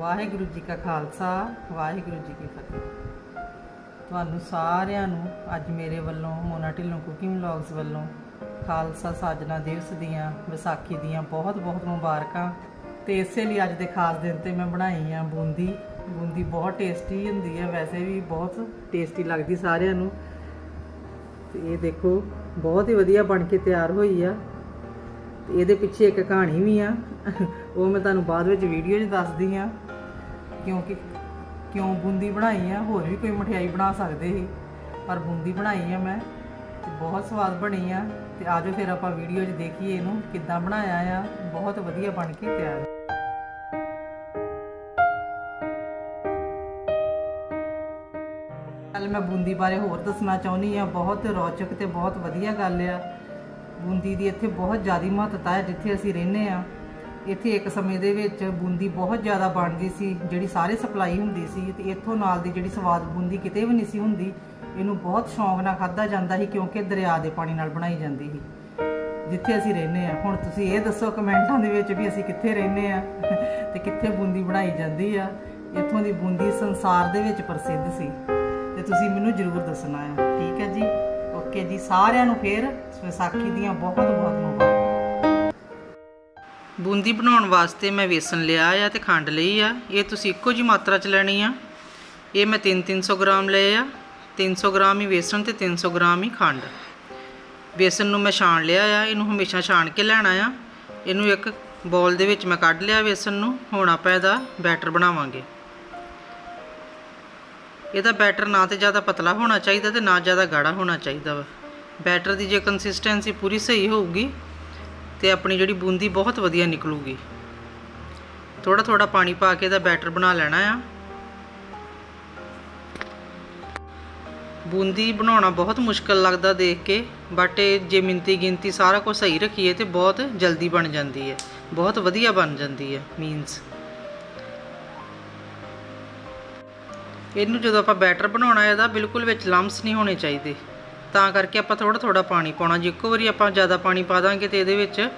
ਵਾਹਿਗੁਰੂ ਜੀ ਕਾ ਖਾਲਸਾ, ਵਾਹਿਗੁਰੂ ਜੀ ਕੀ ਫਤਿਹ। ਤੁਹਾਨੂੰ ਸਾਰਿਆਂ ਨੂੰ ਅੱਜ ਮੇਰੇ ਵੱਲੋਂ, ਮੋਨਾ ਢਿੱਲੋਂ ਕੁਕਿੰਗ ਵਲੌਗਸ ਵੱਲੋਂ ਖਾਲਸਾ ਸਾਜਨਾ ਦਿਵਸ ਦੀਆਂ, ਵਿਸਾਖੀ ਦੀਆਂ ਬਹੁਤ ਬਹੁਤ ਮੁਬਾਰਕਾਂ। ਤੇ ਇਸੇ ਲਈ ਅੱਜ ਦੇ ਖਾਸ ਦਿਨ ਤੇ ਮੈਂ ਬਣਾਈ ਆ ਬੂੰਦੀ। ਬੂੰਦੀ ਬਹੁਤ ਟੇਸਟੀ ਹੁੰਦੀ ਹੈ ਵੈਸੇ ਵੀ ਬਹੁਤ ਟੇਸਟੀ ਲੱਗਦੀ ਸਾਰਿਆਂ ਨੂੰ। ਤੇ ਇਹ ਦੇਖੋ, ਬਹੁਤ ਹੀ ਵਧੀਆ ਬਣ ਕੇ ਤਿਆਰ ਹੋਈ ਆ। ਤੇ ਇਹਦੇ ਪਿੱਛੇ ਇੱਕ ਕਹਾਣੀ ਵੀ ਆ, ਉਹ ਮੈਂ ਤੁਹਾਨੂੰ ਬਾਅਦ ਵਿੱਚ ਵੀਡੀਓ 'ਚ ਦੱਸਦੀ ਆ। ਕਿਉਂਕਿ ਕਿਉਂ ਬੂੰਦੀ ਬਣਾਈ ਆ, ਹੋਰ ਵੀ ਕੋਈ ਮਠਿਆਈ ਬਣਾ ਸਕਦੇ ਸੀ, ਪਰ ਬੂੰਦੀ ਬਣਾਈ ਆ ਮੈਂ ਤੇ ਬਹੁਤ ਸਵਾਦ ਬਣੀ ਆ ਤੇ ਆਜੋ ਫਿਰ ਆਪਾਂ ਵੀਡੀਓ 'ਚ ਦੇਖੀਏ ਇਹਨੂੰ ਕਿੱਦਾਂ ਬਣਾਇਆ ਆ, ਬਹੁਤ ਵਧੀਆ ਬਣ ਕੇ ਤਿਆਰ ਕੱਲ ਮੈਂ ਬੂੰਦੀ ਬਾਰੇ ਹੋਰ ਦੱਸਣਾ ਚਾਹੁੰਦੀ ਆ, ਬਹੁਤ ਰੌਚਕ ਤੇ ਬਹੁਤ ਵਧੀਆ ਗੱਲ ਆ। ਬੂੰਦੀ ਦੀ ਇੱਥੇ ਬਹੁਤ ਜ਼ਿਆਦਾ ਮਹੱਤਤਾ ਹੈ ਜਿੱਥੇ ਅਸੀਂ ਰਹਿੰਦੇ ਆ। ਇੱਥੇ ਇੱਕ ਸਮੇਂ ਦੇ ਵਿੱਚ ਬੂੰਦੀ ਬਹੁਤ ਜ਼ਿਆਦਾ ਬਣਦੀ ਸੀ, ਜਿਹੜੀ ਸਾਰੇ ਸਪਲਾਈ ਹੁੰਦੀ ਸੀ ਤੇ ਇੱਥੋਂ ਨਾਲ ਦੀ ਜਿਹੜੀ ਸਵਾਦ ਬੂੰਦੀ ਕਿਤੇ ਵੀ ਨਹੀਂ ਸੀ ਹੁੰਦੀ, ਇਹਨੂੰ ਬਹੁਤ ਸ਼ੌਂਕ ਨਾਲ ਖਾਧਾ ਜਾਂਦਾ ਸੀ ਕਿਉਂਕਿ ਦਰਿਆ ਦੇ ਪਾਣੀ ਨਾਲ ਬਣਾਈ ਜਾਂਦੀ ਸੀ। ਜਿੱਥੇ ਅਸੀਂ ਰਹਿੰਦੇ ਆ ਹੁਣ ਤੁਸੀਂ ਇਹ ਦੱਸੋ ਕਮੈਂਟਾਂ ਦੇ ਵਿੱਚ ਵੀ ਅਸੀਂ ਕਿੱਥੇ ਰਹਿੰਦੇ ਆ ਤੇ ਕਿੱਥੇ ਬੂੰਦੀ ਬਣਾਈ ਜਾਂਦੀ ਆ। ਇੱਥੋਂ ਦੀ ਬੂੰਦੀ ਸੰਸਾਰ ਦੇ ਵਿੱਚ ਪ੍ਰਸਿੱਧ ਸੀ। ਤੇ ਤੁਸੀਂ ਮੈਨੂੰ ਜ਼ਰੂਰ ਦੱਸਣਾ ਆ। ਠੀਕ ਹੈ ਜੀ? ਓਕੇ ਜੀ। ਸਾਰਿਆਂ ਨੂੰ ਫੇਰ ਵਿਸਾਖੀ ਦੀਆਂ ਬਹੁਤ ਬਹੁਤ ਮੁਬਾਰਕਾਂ। ਬੂੰਦੀ ਬਣਾਉਣ ਵਾਸਤੇ ਮੈਂ ਵੇਸਣ ਲਿਆ ਆ ਤੇ ਖੰਡ ਲਈ ਆ। ਇਹ ਤੁਸੀਂ ਇੱਕੋ ਜੀ ਮਾਤਰਾ ਚ ਲੈਣੀ ਆ। ਇਹ ਮੈਂ 3-300 ਗ੍ਰਾਮ ਲਏ ਆ। 300 ਗ੍ਰਾਮ ਹੀ ਵੇਸਣ ਤੇ 300 ਗ੍ਰਾਮ ਹੀ ਖੰਡ। ਵੇਸਣ ਨੂੰ ਮੈਂ ਛਾਣ ਲਿਆ ਆ। ਇਹਨੂੰ ਹਮੇਸ਼ਾ ਛਾਣ ਕੇ ਲੈਣਾ ਆ। ਇਹਨੂੰ ਇੱਕ ਬੋਲ ਦੇ ਵਿੱਚ ਮੈਂ ਕੱਢ ਲਿਆ ਵੇਸਣ ਨੂੰ। ਹੁਣ ਆਪਾਂ ਇਹਦਾ ਬੈਟਰ ਬਣਾਵਾਂਗੇ। ਇਹਦਾ ਬੈਟਰ ਨਾ ਤੇ ਜ਼ਿਆਦਾ ਪਤਲਾ ਹੋਣਾ ਚਾਹੀਦਾ ਤੇ ਨਾ ਜ਼ਿਆਦਾ ਗਾੜਾ ਹੋਣਾ ਚਾਹੀਦਾ ਵਾ। ਬੈਟਰ ਦੀ ਜੇ ਕੰਸਿਸਟੈਂਸੀ ਪੂਰੀ ਸਹੀ ਹੋਊਗੀ ਤੇ ਆਪਣੀ ਜਿਹੜੀ ਬੂੰਦੀ ਬਹੁਤ ਵਧੀਆ ਨਿਕਲੂਗੀ। ਥੋੜਾ ਥੋੜਾ ਪਾਣੀ ਪਾ ਕੇ ਇਹਦਾ ਬੈਟਰ ਬਣਾ ਲੈਣਾ ਆ। ਬੂੰਦੀ ਬਣਾਉਣਾ ਬਹੁਤ ਮੁਸ਼ਕਲ ਲੱਗਦਾ ਦੇਖ ਕੇ ਬਟ ਇਹ ਜੇ ਮਿੰਤੀ ਗਿਣਤੀ ਸਾਰਾ ਕੁਝ ਸਹੀ ਰੱਖੀਏ ਤੇ ਬਹੁਤ ਜਲਦੀ ਬਣ ਜਾਂਦੀ ਹੈ। ਬਹੁਤ ਵਧੀਆ ਬਣ ਜਾਂਦੀ ਹੈ ਮੀਨਸ ਇਹਨੂੰ ਜਦੋਂ ਆਪਾਂ ਬੈਟਰ ਬਣਾਉਣਾ ਹੈ, ਇਹਦਾ ਬਿਲਕੁਲ ਵਿੱਚ ਲੰਮਸ ਨਹੀਂ ਹੋਣੇ ਚਾਹੀਦੇ। ਤਾਂ ਕਰਕੇ ਆਪਾਂ ਥੋੜਾ ਥੋੜਾ ਪਾਣੀ ਪਾਉਣਾ। ਜੇ ਇੱਕੋ ਵਾਰੀ ਆਪਾਂ ਜ਼ਿਆਦਾ ਪਾਣੀ ਪਾ ਦਾਂਗੇ ਤੇ ਇਹਦੇ ਵਿੱਚ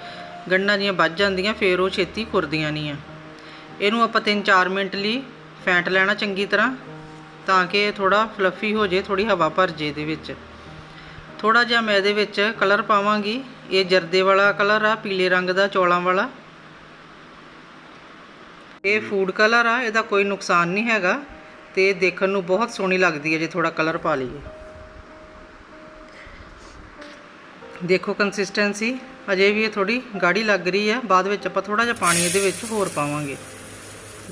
ਗੰਢਾਂ ਜੀਆਂ ਵੱਜ ਜਾਂਦੀਆਂ, ਫੇਰ ਉਹ ਛੇਤੀ ਖੁਰਦੀਆਂ ਨਹੀਂ ਆ। ਇਹਨੂੰ ਆਪਾਂ 3-4 ਮਿੰਟ ਲਈ ਫੈਂਟ ਲੈਣਾ ਚੰਗੀ ਤਰ੍ਹਾਂ, ਤਾਂ ਕਿ ਇਹ ਥੋੜਾ ਫਲਫੀ ਹੋ ਜੇ ਥੋੜੀ ਹਵਾ ਭਰ ਜੇ ਇਹਦੇ ਵਿੱਚ। ਥੋੜਾ ਜਿਹਾ ਮੈਂ ਇਹਦੇ ਵਿੱਚ ਕਲਰ ਪਾਵਾਂਗੀ। ਇਹ ਜਰਦੇ ਵਾਲਾ ਕਲਰ ਆ, ਪੀਲੇ ਰੰਗ ਦਾ, ਚੌਲਾਂ ਵਾਲਾ। ਇਹ ਫੂਡ ਕਲਰ ਆ, ਇਹਦਾ ਕੋਈ ਨੁਕਸਾਨ ਨਹੀਂ ਹੈਗਾ। ਤੇ ਦੇਖਣ ਨੂੰ ਬਹੁਤ ਸੋਹਣੀ ਲੱਗਦੀ ਹੈ ਜੇ ਥੋੜਾ ਕਲਰ ਪਾ ਲਈਏ। ਦੇਖੋ ਕੰਸਿਸਟੈਂਸੀ ਅਜੇ ਵੀ ਇਹ ਥੋੜੀ ਗਾੜੀ ਲੱਗ ਰਹੀ ਹੈ। ਬਾਅਦ ਵਿੱਚ ਆਪਾਂ ਥੋੜਾ ਜਿਹਾ ਪਾਣੀ ਇਹਦੇ ਵਿੱਚ ਹੋਰ ਪਾਵਾਂਗੇ।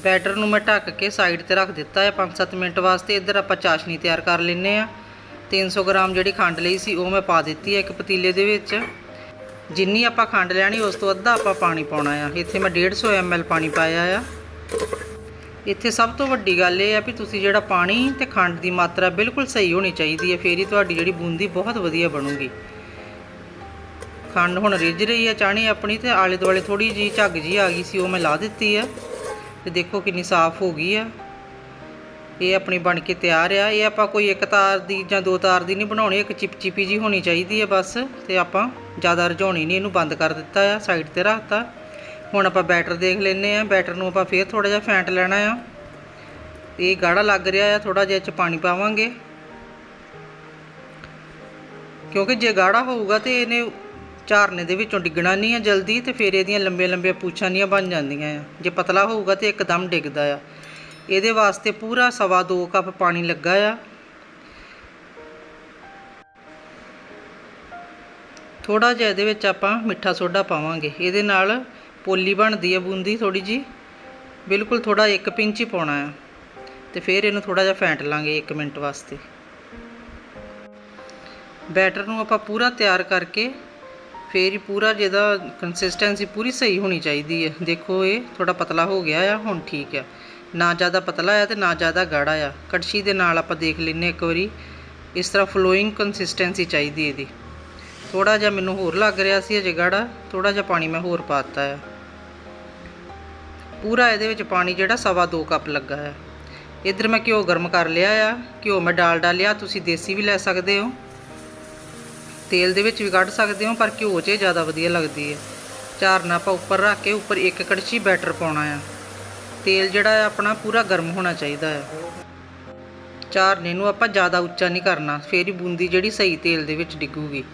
ਬੈਟਰ ਨੂੰ ਮੈਂ ਢੱਕ ਕੇ ਸਾਈਡ ਤੇ ਰੱਖ ਦਿੱਤਾ ਹੈ। 5-7 ਮਿੰਟ ਵਾਸਤੇ ਇੱਧਰ ਆਪਾਂ ਚਾਸ਼ਨੀ ਤਿਆਰ ਕਰ ਲੈਨੇ ਆ 300 ਗ੍ਰਾਮ ਜਿਹੜੀ ਖੰਡ ਲਈ ਸੀ, ਉਹ ਮੈਂ ਪਾ ਦਿੱਤੀ ਹੈ ਇੱਕ ਪਤੀਲੇ ਦੇ ਵਿੱਚ। ਜਿੰਨੀ ਆਪਾਂ ਖੰਡ ਲੈਣੀ, ਉਸ ਤੋਂ ਅੱਧਾ ਆਪਾਂ ਪਾਣੀ ਪਾਉਣਾ ਆ। ਇੱਥੇ ਮੈਂ 150 ml ਪਾਣੀ ਪਾਇਆ ਆ। ਇੱਥੇ ਸਭ ਤੋਂ ਵੱਡੀ ਗੱਲ ਇਹ ਆ ਵੀ ਤੁਸੀਂ ਜਿਹੜਾ ਪਾਣੀ ਤੇ ਖੰਡ ਦੀ ਮਾਤਰਾ ਬਿਲਕੁਲ ਸਹੀ ਹੋਣੀ ਚਾਹੀਦੀ ਹੈ, ਫੇਰ ਹੀ ਤੁਹਾਡੀ ਜਿਹੜੀ ਬੂੰਦੀ ਬਹੁਤ ਵਧੀਆ ਬਣੂਗੀ। ਖੰਡ ਹੁਣ ਰਿੱਝ ਰਹੀ ਹੈ ਚਾਹਣੀ ਆਪਣੀ ਤੇ ਆਲੇ ਦੁਆਲੇ ਥੋੜੀ ਜੀ ਝੱਗ ਜੀ ਆ ਗਈ ਸੀ, ਉਹ ਮੈਂ ਲਾ ਦਿੱਤੀ ਆ। ਤੇ ਦੇਖੋ ਕਿੰਨੀ ਸਾਫ਼ ਹੋ ਗਈ ਆ। ਇਹ ਆਪਣੀ ਬਣ ਕੇ ਤਿਆਰ ਆ। ਇਹ ਆਪਾਂ ਕੋਈ ਇੱਕ ਤਾਰ ਦੀ ਜਾਂ ਦੋ ਤਾਰ ਦੀ ਨਹੀਂ ਬਣਾਉਣੀ, ਇੱਕ ਚਿਪਚਿਪੀ ਜੀ ਹੋਣੀ ਚਾਹੀਦੀ ਹੈ ਬਸ। ਤੇ ਆਪਾਂ ਜ਼ਿਆਦਾ ਰਝਾਉਣੀ ਨਹੀਂ, ਇਹਨੂੰ ਬੰਦ ਕਰ ਦਿੱਤਾ ਆ, ਸਾਈਡ ਤੇ ਰੱਖਤਾ ਹੁਣ ਆਪਾਂ ਬੈਟਰ ਦੇਖ ਲੈਨੇ ਆ। ਬੈਟਰ ਨੂੰ ਆਪਾਂ ਫੇਰ ਥੋੜਾ ਜਿਹਾ ਫੈਂਟ ਲੈਣਾ ਆ। ਇਹ ਗਾੜਾ ਲੱਗ ਰਿਹਾ ਆ ਥੋੜਾ ਜਿਹਾ ਇਹ ਚ ਪਾਣੀ ਪਾਵਾਂਗੇ। ਕਿਉਂਕਿ ਜੇ ਗਾੜਾ ਹੋਊਗਾ ਤੇ ਇਹਨੇ ਝਾਰਨੇ ਦੇ ਵਿੱਚੋਂ ਡਿੱਗਣਾ ਨਹੀਂ ਆ ਜਲਦੀ ਤੇ ਫਿਰ ਇਹਦੀਆਂ ਲੰਬੀਆਂ ਲੰਬੀਆਂ ਪੂਛਾਂ ਨਹੀਂ ਬਣ ਜਾਂਦੀਆਂ ਆ। ਜੇ ਪਤਲਾ ਹੋਊਗਾ ਤੇ ਇੱਕਦਮ ਡਿੱਗਦਾ ਆ। ਇਹਦੇ ਵਾਸਤੇ ਪੂਰਾ ਸਵਾ ਦੋ ਕੱਪ ਪਾਣੀ ਲੱਗਾ ਆ। ਥੋੜਾ ਜਿਹਾ ਇਹਦੇ ਵਿੱਚ ਆਪਾਂ ਮਿੱਠਾ ਸੋਡਾ ਪਾਵਾਂਗੇ। ਇਹਦੇ ਨਾਲ ਪੋਲੀ ਬਣਦੀ ਹੈ ਬੂੰਦੀ ਥੋੜੀ ਜੀ ਬਿਲਕੁਲ ਥੋੜਾ ਇੱਕ ਪਿੰਚ ਹੀ ਪਾਉਣਾ ਆ। ਤੇ ਫਿਰ ਇਹਨੂੰ ਥੋੜਾ ਜਿਹਾ ਫੈਂਟ ਲਾਂਗੇ 1 ਮਿੰਟ ਵਾਸਤੇ। ਬੈਟਰ ਨੂੰ ਆਪਾਂ ਪੂਰਾ ਤਿਆਰ ਕਰਕੇ ਫੇਰ ਹੀ ਪੂਰਾ ਜਿਹਦਾ ਕੰਸਿਸਟੈਂਸੀ ਪੂਰੀ ਸਹੀ ਹੋਣੀ ਚਾਹੀਦੀ ਹੈ। ਦੇਖੋ ਇਹ ਥੋੜਾ ਪਤਲਾ ਹੋ ਗਿਆ ਆ, ਹੁਣ ਠੀਕ ਆ। ਨਾ ਜ਼ਿਆਦਾ ਪਤਲਾ ਆ ਤੇ ਨਾ ਜ਼ਿਆਦਾ ਗਾੜਾ ਆ। ਕੜਛੀ ਦੇ ਨਾਲ ਆਪਾਂ ਦੇਖ ਲੈਨੇ ਇੱਕ ਵਾਰੀ। ਇਸ ਤਰ੍ਹਾਂ ਫਲੋਇੰਗ ਕੰਸਿਸਟੈਂਸੀ ਚਾਹੀਦੀ ਇਹਦੀ। ਥੋੜਾ ਜਿਹਾ ਮੈਨੂੰ ਹੋਰ ਲੱਗ ਰਿਹਾ ਸੀ ਅਜੇ ਗਾੜਾ ਥੋੜਾ ਜਿਹਾ ਪਾਣੀ ਮੈਂ ਹੋਰ ਪਾਤਾ ਆ। ਪੂਰਾ ਇਹਦੇ ਵਿੱਚ ਪਾਣੀ ਜਿਹੜਾ ਸਵਾ ਦੋ ਕੱਪ ਲੱਗਾ ਆ। ਇਧਰ ਮੈਂ ਘਿਓ ਗਰਮ ਕਰ ਲਿਆ ਆ। ਘਿਓ ਮੈਂ ਡਾਲ ਡਾਲਿਆ ਤੁਸੀਂ ਦੇਸੀ ਵੀ ਲੈ ਸਕਦੇ ਹੋ। ਤੇਲ ਦੇ ਵਿੱਚ ਵੀ ਕੱਢ ਸਕਦੇ ਹੋ, ਪਰ ਘਿਓ 'ਚ ਇਹ ਜ਼ਿਆਦਾ ਵਧੀਆ ਲੱਗਦੀ ਹੈ। ਝਾਰਨਾ ਆਪਾਂ ਉੱਪਰ ਰੱਖ ਕੇ ਉੱਪਰ ਇੱਕ ਕੜਛੀ ਬੈਟਰ ਪਾਉਣਾ ਆ। ਤੇਲ ਜਿਹੜਾ ਹੈ ਆਪਣਾ ਪੂਰਾ ਗਰਮ ਹੋਣਾ ਚਾਹੀਦਾ ਹੈ। ਝਾਰਨੇ ਨੂੰ ਆਪਾਂ ਜ਼ਿਆਦਾ ਉੱਚਾ ਨਹੀਂ ਕਰਨਾ, ਫੇਰ ਹੀ ਬੂੰਦੀ ਜਿਹੜੀ ਸਹੀ ਤੇਲ ਦੇ ਵਿੱਚ ਡਿੱਗੂਗੀ।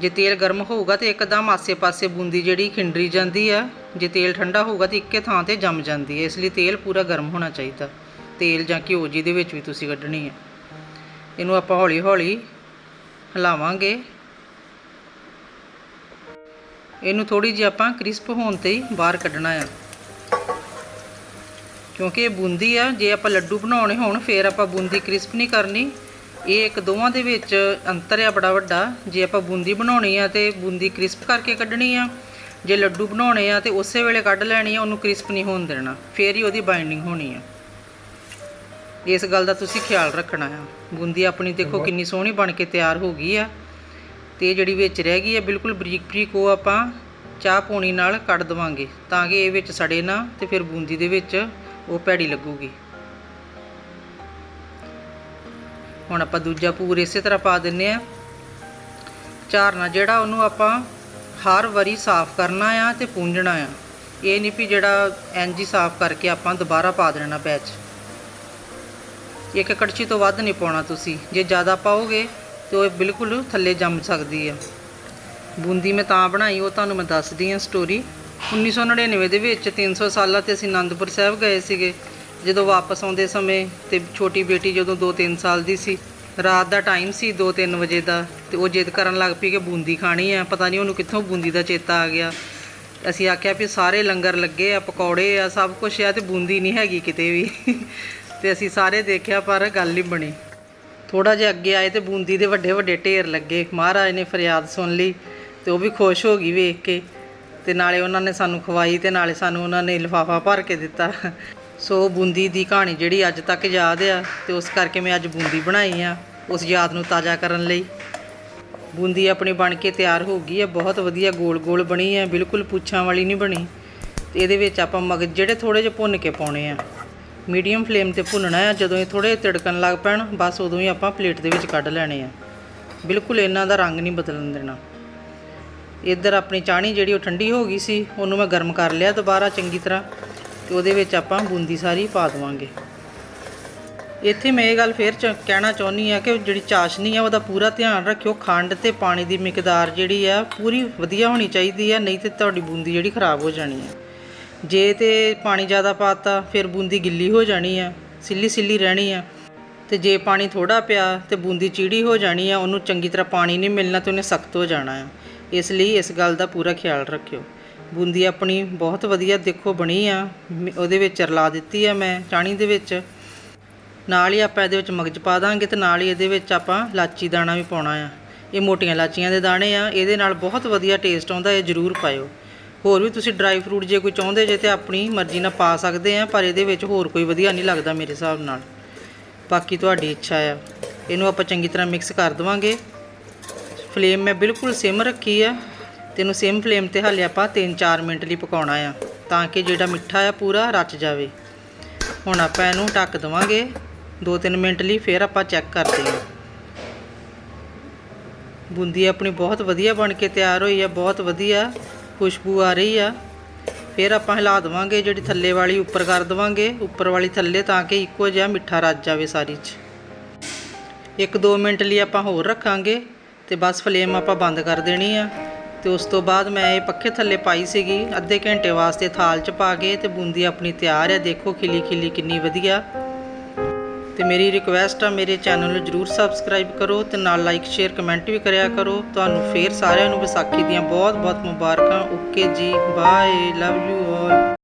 ਜੇ ਤੇਲ ਗਰਮ ਹੋਊਗਾ ਤੇ ਇੱਕਦਮ ਆਸੇ-ਪਾਸੇ ਬੂੰਦੀ ਜਿਹੜੀ ਖਿੰਡਰੀ ਜਾਂਦੀ ਆ ਜੇ ਤੇਲ ਠੰਡਾ ਹੋਊਗਾ ਤੇ ਇੱਕੇ ਥਾਂ ਤੇ ਜੰਮ ਜਾਂਦੀ ਹੈ, ਇਸ ਲਈ ਤੇਲ ਪੂਰਾ ਗਰਮ ਹੋਣਾ ਚਾਹੀਦਾ। ਤੇਲ ਜਾਂ ਘਿਓ ਜਿਹਦੇ ਵਿੱਚ ਵੀ ਤੁਸੀਂ ਕੱਢਣੀ ਹੈ। ਇਹਨੂੰ ਆਪਾਂ ਹੌਲੀ-ਹੌਲੀ ਹਿਲਾਵਾਂਗੇ। ਇਹਨੂੰ ਥੋੜੀ ਜਿਹੀ ਆਪਾਂ ਕ੍ਰਿਸਪ ਹੋਣ ਤੇ ਹੀ ਬਾਹਰ ਕੱਢਣਾ ਆ। ਕਿਉਂਕਿ ਇਹ ਬੂੰਦੀ ਆ, ਜੇ ਆਪਾਂ ਲੱਡੂ ਬਣਾਉਣੇ ਹੋਣ, ਫੇਰ ਆਪਾਂ ਬੂੰਦੀ ਕ੍ਰਿਸਪ ਨਹੀਂ ਕਰਨੀ। ਇਹ ਇੱਕ ਦੋਵਾਂ ਦੇ ਵਿੱਚ ਅੰਤਰ ਆ ਬੜਾ ਵੱਡਾ। ਜੇ ਆਪਾਂ ਬੂੰਦੀ ਬਣਾਉਣੀ ਆ ਤੇ ਬੂੰਦੀ ਕ੍ਰਿਸਪ ਕਰਕੇ ਕੱਢਣੀ ਆ। ਜੇ ਲੱਡੂ ਬਣਾਉਣੇ ਆ ਤੇ ਉਸੇ ਵੇਲੇ ਕੱਢ ਲੈਣੀ ਆ, ਉਹਨੂੰ ਕ੍ਰਿਸਪ ਨਹੀਂ ਹੋਣ ਦੇਣਾ। ਫੇਰ ਹੀ ਉਹਦੀ ਬਾਈਂਡਿੰਗ ਹੋਣੀ ਆ। ਇਸ ਗੱਲ ਦਾ ਤੁਸੀਂ ਖਿਆਲ ਰੱਖਣਾ ਆ। ਬੂੰਦੀ ਆਪਣੀ ਦੇਖੋ ਕਿੰਨੀ ਸੋਹਣੀ ਬਣ ਕੇ ਤਿਆਰ ਹੋ ਗਈ ਆ। ਤੇ ਇਹ ਜਿਹੜੀ ਵਿੱਚ ਰਹਿ ਗਈ ਆ ਬਿਲਕੁਲ ਬਰੀਕ ਬਰੀਕ ਉਹ ਆਪਾਂ ਚਾਹ ਪੋਣੀ ਨਾਲ ਕੱਢ ਦਵਾਂਗੇ। ਤਾਂ ਕਿ ਇਹ ਵਿੱਚ ਸੜੇ ਨਾ ਤੇ ਫਿਰ ਬੂੰਦੀ ਦੇ ਵਿੱਚ ਉਹ ਭੈੜੀ ਲੱਗੂਗੀ। ਹੁਣ ਆਪਾਂ ਦੂਜਾ ਪੂਰ ਇਸੇ ਤਰ੍ਹਾਂ ਪਾ ਦਿੰਨੇ ਆ। ਝਾਰਨਾ ਜਿਹੜਾ ਉਹਨੂੰ ਆਪਾਂ ਹਰ ਵਾਰੀ ਸਾਫ਼ ਕਰਨਾ ਆ ਤੇ ਪੂੰਝਣਾ ਆ। ਇਹ ਨਹੀਂ ਵੀ ਜਿਹੜਾ ਹੀ ਸਾਫ਼ ਕਰਕੇ ਆਪਾਂ ਦੁਬਾਰਾ ਪਾ ਦੇਣਾ ਬੈਚ ਇੱਕ ਕੜਛੀ ਤੋਂ ਵੱਧ ਨਹੀਂ ਪਾਉਣਾ ਤੁਸੀਂ। ਜੇ ਜ਼ਿਆਦਾ ਪਾਓਗੇ ਤੇ ਉਹ ਬਿਲਕੁਲ ਥੱਲੇ ਜੰਮ ਸਕਦੀ ਆ। ਬੂੰਦੀ ਮੈਂ ਤਾਂ ਬਣਾਈ, ਉਹ ਤੁਹਾਨੂੰ ਮੈਂ ਦੱਸਦੀ ਆ ਸਟੋਰੀ 1999 ਦੇ ਵਿੱਚ 300 ਸਾਲਾਂ ਤੇ ਅਸੀਂ ਆਨੰਦਪੁਰ ਸਾਹਿਬ ਗਏ ਸੀਗੇ। ਜਦੋਂ ਵਾਪਸ ਆਉਂਦੇ ਸਮੇਂ ਤੇ ਛੋਟੀ ਬੇਟੀ ਜਦੋਂ 2-3 ਸਾਲ ਦੀ ਸੀ, ਰਾਤ ਦਾ ਟਾਈਮ ਸੀ 2-3 ਵਜੇ ਦਾ ਤੇ ਉਹ ਜਿੱਦ ਕਰਨ ਲੱਗ ਪਈ ਕਿ ਬੂੰਦੀ ਖਾਣੀ ਆ, ਪਤਾ ਨਹੀਂ ਉਹਨੂੰ ਕਿੱਥੋਂ ਬੂੰਦੀ ਦਾ ਚੇਤਾ ਆ ਗਿਆ। ਅਸੀਂ ਆਖਿਆ ਵੀ ਸਾਰੇ ਲੰਗਰ ਲੱਗੇ ਆ, ਪਕੌੜੇ ਆ, ਸਭ ਕੁਝ ਆ ਤੇ ਬੂੰਦੀ ਨਹੀਂ ਹੈਗੀ ਕਿਤੇ ਵੀ। ਤੇ ਅਸੀਂ ਸਾਰੇ ਦੇਖਿਆ ਪਰ ਗੱਲ ਨਹੀਂ ਬਣੀ। ਥੋੜਾ ਜਿਹਾ ਅੱਗੇ ਆਏ ਤੇ ਬੂੰਦੀ ਦੇ ਵੱਡੇ ਵੱਡੇ ਢੇਰ ਲੱਗੇ। ਮਹਾਰਾਜ ਨੇ ਫਰਿਆਦ ਸੁਣ ਲਈ ਤੇ ਉਹ ਵੀ ਖੁਸ਼ ਹੋ ਗਈ ਵੇਖ ਕੇ। ਤੇ ਨਾਲੇ ਉਹਨਾਂ ਨੇ ਸਾਨੂੰ ਖਵਾਈ ਤੇ ਨਾਲੇ ਸਾਨੂੰ ਉਹਨਾਂ ਨੇ ਲਿਫਾਫਾ ਭਰ ਕੇ ਦਿੱਤਾ। ਸੋ ਬੂੰਦੀ ਦੀ ਕਹਾਣੀ ਜਿਹੜੀ ਅੱਜ ਤੱਕ ਯਾਦ ਆ ਤੇ ਉਸ ਕਰਕੇ ਮੈਂ ਅੱਜ ਬੂੰਦੀ ਬਣਾਈ ਆ ਉਸ ਯਾਦ ਨੂੰ ਤਾਜ਼ਾ ਕਰਨ ਲਈ। ਬੂੰਦੀ ਆਪਣੀ ਬਣ ਕੇ ਤਿਆਰ ਹੋ ਗਈ ਹੈ ਬਹੁਤ ਵਧੀਆ ਗੋਲ ਗੋਲ ਬਣੀ ਹੈ ਬਿਲਕੁਲ ਪੁੱਛਾਂ ਵਾਲੀ ਨਹੀਂ ਬਣੀ। ਤੇ ਇਹਦੇ ਵਿੱਚ ਆਪਾਂ ਮਗਜ ਜਿਹੜੇ ਥੋੜੇ ਜਿਹਾ ਭੁੰਨ ਕੇ ਪਾਉਣੇ ਆ। ਮੀਡੀਅਮ ਫਲੇਮ ਤੇ ਭੁੰਨਣਾ ਆ, ਜਦੋਂ ਇਹ ਥੋੜੇ ਤਿੜਕਣ ਲੱਗ ਪੈਣ, ਬਸ ਉਦੋਂ ਹੀ ਆਪਾਂ ਪਲੇਟ ਦੇ ਵਿੱਚ ਕੱਢ ਲੈਣੇ ਆ। ਬਿਲਕੁਲ ਇਹਨਾਂ ਦਾ ਰੰਗ ਨਹੀਂ ਬਦਲਣ ਦੇਣਾ। ਇੱਧਰ ਆਪਣੀ ਚਾਹਣੀ ਜਿਹੜੀ ਉਹ ਠੰਡੀ ਹੋ ਗਈ ਸੀ, ਉਹਨੂੰ ਮੈਂ ਗਰਮ ਕਰ ਲਿਆ ਦੁਬਾਰਾ ਚੰਗੀ ਤਰ੍ਹਾਂ ਤੇ ਉਹਦੇ ਵਿੱਚ ਆਪਾਂ ਬੂੰਦੀ ਸਾਰੀ ਪਾ ਦੇਵਾਂਗੇ। ਇੱਥੇ ਮੈਂ ਇਹ ਗੱਲ ਫੇਰ ਚ- ਕਹਿਣਾ ਚਾਹੁੰਦੀ ਆ ਕਿ ਜਿਹੜੀ ਚਾਸ਼ਨੀ ਆ, ਉਹਦਾ ਪੂਰਾ ਧਿਆਨ ਰੱਖਿਓ। ਖੰਡ ਤੇ ਪਾਣੀ ਦੀ ਮਿਕਦਾਰ ਜਿਹੜੀ ਆ, ਪੂਰੀ ਵਧੀਆ ਹੋਣੀ ਚਾਹੀਦੀ ਆ, ਨਹੀਂ ਤੇ ਤੁਹਾਡੀ ਬੂੰਦੀ ਜਿਹੜੀ ਖਰਾਬ ਹੋ ਜਾਣੀ ਆ। ਜੇ ਤੇ ਪਾਣੀ ਜ਼ਿਆਦਾ ਪਾਤਾ, ਫਿਰ ਬੂੰਦੀ ਗਿੱਲੀ ਹੋ ਜਾਣੀ ਆ, ਸਿੱਲੀ ਸਿੱਲੀ ਰਹਿਣੀ ਆ। ਤੇ ਜੇ ਪਾਣੀ ਥੋੜਾ ਪਿਆ ਤੇ ਬੂੰਦੀ ਚੀੜੀ ਹੋ ਜਾਣੀ ਆ, ਉਹਨੂੰ ਚੰਗੀ ਤਰ੍ਹਾਂ ਪਾਣੀ ਨਹੀਂ ਮਿਲਣਾ ਤੇ ਉਹਨੇ ਸਖਤ ਹੋ ਜਾਣਾ ਆ। ਇਸ ਲਈ ਇਸ ਗੱਲ ਦਾ ਪੂਰਾ ਖਿਆਲ ਰੱਖਿਓ। ਬੂੰਦੀ ਆਪਣੀ ਬਹੁਤ ਵਧੀਆ ਦੇਖੋ ਬਣੀ ਆ, ਮ- ਉਹਦੇ ਵਿੱਚ ਰਲਾ ਦਿੱਤੀ ਆ ਮੈਂ ਚਾਣੀ ਦੇ ਵਿੱਚ। ਨਾਲ ਹੀ ਆਪਾਂ ਇਹਦੇ ਵਿੱਚ ਮਗਜ ਪਾ ਦਾਂਗੇ ਤੇ ਨਾਲ ਹੀ ਇਹਦੇ ਵਿੱਚ ਆਪਾਂ ਲਾਚੀ ਦਾਣਾ ਵੀ ਪਾਉਣਾ ਆ। ਇਹ ਮੋਟੀਆਂ ਲਾਚੀਆਂ ਦੇ ਦਾਣੇ ਆ, ਇਹਦੇ ਨਾਲ ਬਹੁਤ ਵਧੀਆ ਟੇਸਟ ਆਉਂਦਾ, ਇਹ ਜ਼ਰੂਰ ਪਾਇਓ। ਹੋਰ ਵੀ ਤੁਸੀਂ ਡਰਾਈ ਫਰੂਟ ਜੇ ਕੋਈ ਚਾਹੁੰਦੇ ਜੇ ਤੇ ਆਪਣੀ ਮਰਜ਼ੀ ਨਾਲ ਪਾ ਸਕਦੇ ਆ, ਪਰ ਇਹਦੇ ਵਿੱਚ ਹੋਰ ਕੋਈ ਵਧੀਆ ਨਹੀਂ ਲੱਗਦਾ ਮੇਰੇ ਹਿਸਾਬ ਨਾਲ। ਬਾਕੀ ਤੁਹਾਡੀ ਇੱਛਾ ਆ। ਇਹਨੂੰ ਆਪਾਂ ਚੰਗੀ ਤਰ੍ਹਾਂ ਮਿਕਸ ਕਰ ਦਵਾਂਗੇ। ਫਲੇਮ ਮੈਂ ਬਿਲਕੁਲ ਸਿਮ ਰੱਖੀ ਆ। ਤੇ ਇਹਨੂੰ ਸਿਮ ਫਲੇਮ ਤੇ ਹਾਲੇ ਆਪਾਂ 3-4 ਮਿੰਟ ਲਈ ਪਕਾਉਣਾ ਆ, ਤਾਂ ਕਿ ਜਿਹੜਾ ਮਿੱਠਾ ਆ ਪੂਰਾ ਰਚ ਜਾਵੇ। ਹੁਣ ਆਪਾਂ ਇਹਨੂੰ ਢੱਕ ਦਵਾਂਗੇ। 2-3 ਮਿੰਟ ਲਈ ਫਿਰ ਆਪਾਂ ਚੈੱਕ ਕਰਦੇ ਹਾਂ ਬੂੰਦੀ ਆਪਣੀ ਬਹੁਤ ਵਧੀਆ ਬਣ ਕੇ ਤਿਆਰ ਹੋਈ ਆ, ਬਹੁਤ ਵਧੀਆ। ਖੁਸ਼ਬੂ ਆ ਰਹੀ ਆ। ਫਿਰ ਆਪਾਂ ਹਿਲਾ ਦਵਾਂਗੇ ਜਿਹੜੀ ਥੱਲੇ ਵਾਲੀ ਉੱਪਰ ਕਰ ਦਵਾਂਗੇ। ਉੱਪਰ ਵਾਲੀ ਥੱਲੇ ਤਾਂ ਕਿ ਇੱਕੋ ਜਿਹਾ ਮਿੱਠਾ ਰੱਜ ਜਾਵੇ ਸਾਰੀ 'ਚ। ਇੱਕ 2 ਮਿੰਟ ਲਈ ਆਪਾਂ ਹੋਰ ਰੱਖਾਂਗੇ ਤੇ ਬਸ ਫਲੇਮ ਆਪਾਂ ਬੰਦ ਕਰ ਦੇਣੀ ਆ। ਤੇ ਉਸ ਤੋਂ ਬਾਅਦ ਮੈਂ ਇਹ ਪੱਖੇ ਥੱਲੇ ਪਾਈ ਸੀਗੀ। ਅੱਧੇ ਘੰਟੇ ਵਾਸਤੇ ਥਾਲ 'ਚ ਪਾ ਕੇ ਤੇ ਬੂੰਦੀ ਆਪਣੀ ਤਿਆਰ ਹੈ ਦੇਖੋ ਖਿਲੀ ਖਿਲੀ ਕਿੰਨੀ ਵਧੀਆ। ਤੇ ਮੇਰੀ ਰਿਕੁਐਸਟ ਆ, ਮੇਰੇ ਚੈਨਲ ਨੂੰ ਜਰੂਰ ਸਬਸਕ੍ਰਾਈਬ ਕਰੋ ਤੇ ਨਾਲ ਲਾਈਕ ਸ਼ੇਅਰ ਕਮੈਂਟ ਵੀ ਕਰਿਆ ਕਰੋ। ਤੁਹਾਨੂੰ ਫੇਰ ਸਾਰਿਆਂ ਨੂੰ ਵਿਸਾਖੀ ਦੀਆਂ ਬਹੁਤ ਬਹੁਤ ਮੁਬਾਰਕਾਂ। ਓਕੇ ਜੀ ਬਾਏ ਲਵ ਯੂ ਆਲ